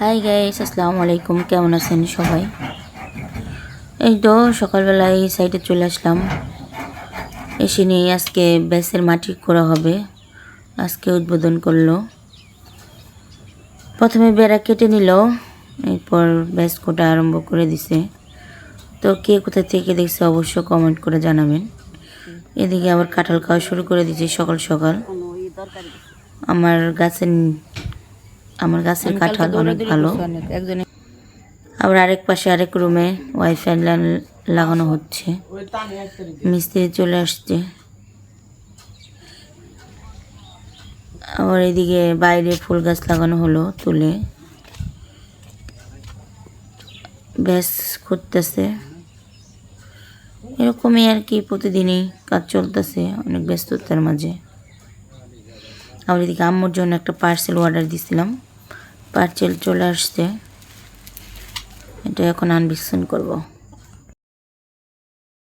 Hi guys আসসালামু আলাইকুম কেমন আছেন সবাই? এই তো সকালবেলা এই সাইডে চলে আসলাম। এসে নিয়ে আজকে ব্যাসের মাটি করা হবে। আজকে উদ্বোধন করল। প্রথমে বেড়া কেটে নিল। এরপর ব্যাস কোটা আরম্ভ করে দিছে। তো কে কোথা থেকে দেখছে অবশ্য কমেন্ট করে জানাবেন। এদিকে আবার কাঁঠাল খাওয়া শুরু করে দিয়েছে সকাল সকাল। আমার গাছের আমার গাছের কাঁঠাল অনেক ভালো। আবার আরেক পাশে আরেক রুমে ওয়াইফাই লাইন লাগানো হচ্ছে। মিস্ত্রি চলে আসছে। আবার এদিকে বাইরে ফুল গাছ লাগানো হলো তুলে। ব্যাস করতেছে। এরকমই আর কি প্রতিদিনই কাজ চলতেছে অনেক ব্যস্ততার মাঝে। আবার এদিকে আম্মুর জন্য একটা পার্সেল অর্ডার দিছিলাম। পার্সেল চলে আসছে। এটা এখন আনবিক্সন করব।